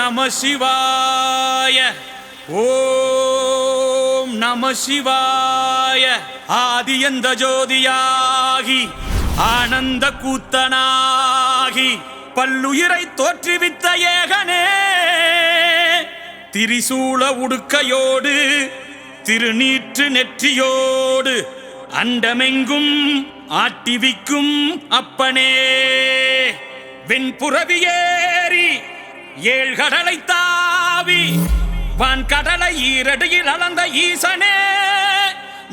நம சிவாய. ஓம் நம சிவாய. ஆதியந்த ஜோதியாகி ஆனந்த கூத்தனாகி பல்லுயிரை தோற்றுவித்த ஏகனே. திரிசூல உடுக்கையோடு திருநீற்று நெற்றியோடு அண்டமெங்கும் ஆட்டிவிக்கும் அப்பனே. வெண்புறவியேறி ஏழ்கடலை தாவி வான் கடலை ஈரடியில் அளந்த ஈசனே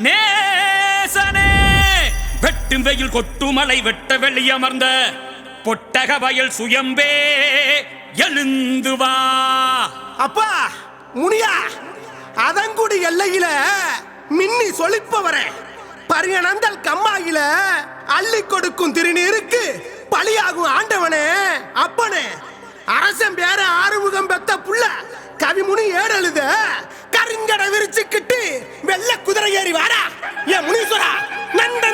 நேசனே. வெட்டும் வெயில் கொட்டுமலை வெட்ட வெளியமர்ந்த பொட்டக வயல் சுயம்பே எழுந்து வா. அப்பா முனியா அதங்குடி எல்லையில மின்னி சொலிப்பவரே. பரியனந்தல் கம்மாயில அள்ளி கொடுக்கும் திருநீருக்கு பலியாகும் ஆண்டவனே அப்பனே. அரசன் பேர ஆறுமுகம் பெத்த புள்ள. கவிமுனி ஏறெழுத கருங்கடை விரிச்சுக்கிட்டு வெள்ள குதிரை ஏறி வாரா ஏ முனீஸ்வரா நன்றி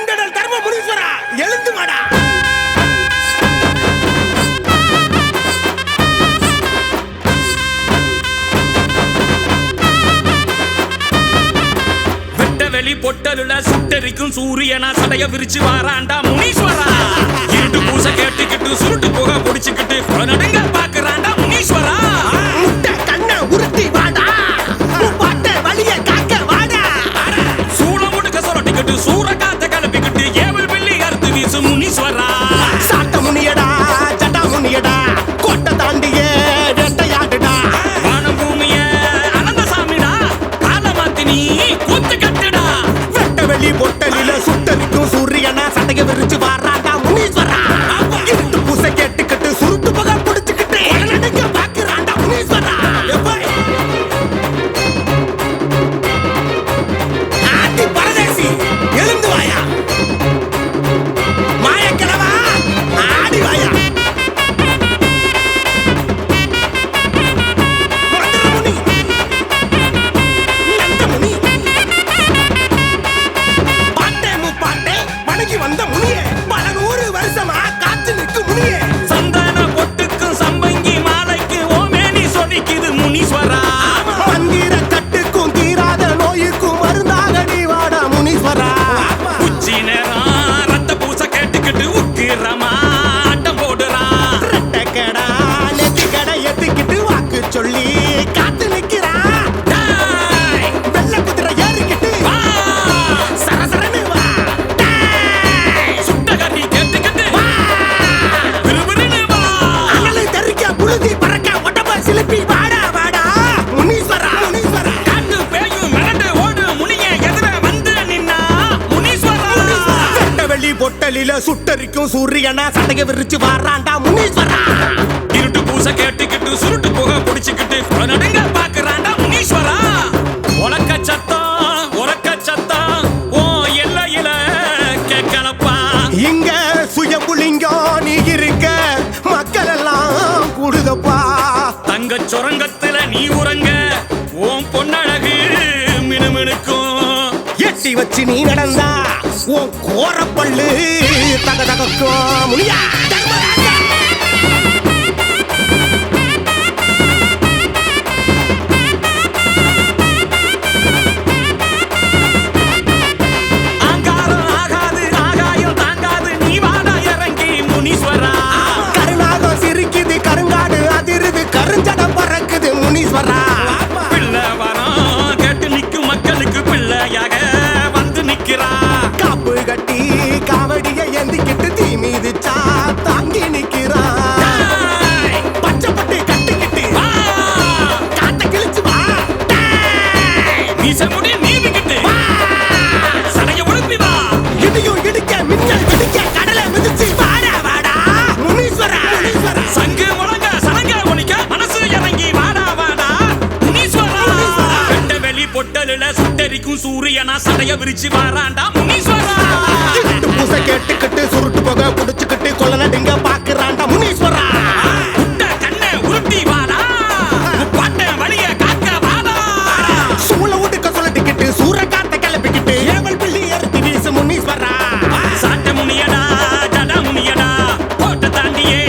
வெளி பொட்டலுல சுட்டரிக்கும் சூரியனா? சடைய விரிச்சு வாராண்டா முனீஸ்வரா? இருட்டு பூச கேட்டுக்கிட்டு சுருட்டு புகை குடிச்சுக்கிட்டு குழநடுங்க பாக்குறாண்டா முனீஸ்வரா? சூரியனா விரிச்சு வாராடா பொட்டலில சுட்டரிக்கும் சூரியனா சட்டைய விரிச்சு வாராண்டா முனீஸ்வரா. இருட்டு பூச கேட்டுக்கிட்டு சுருட்டு புகை பிடிச்சுக்கிட்டு குழநடுங்க பாக்குறாண்டா முனீஸ்வரா. உலக்க சத்தம் உலக்க சத்தம் ஓ எல்லையில கேட்கலப்பா. இங்க சுயபுலிங்கம் நீ இருக்க மக்கள் எல்லாம் கூடுதப்பா. தங்க சுரங்கத்துல வச்சு நீ நடந்தா உன் கோரப்பள்ளு தக தகக்கும் முடியா பொட்டலுல சுட்டரிக்கும் சூரியனா சடைய விரிச்சு வாராண்டா முனீஸ்வரா. புசை கேட்டுக்கிட்டு சுருட்டு போக குடிச்சுக்கிட்டு கொள்ளல டிங்க பாக்குறாண்டா முனீஸ்வரா. சாட்ட முனியடா ஜட முனியடா கோட்டை தாண்டியே.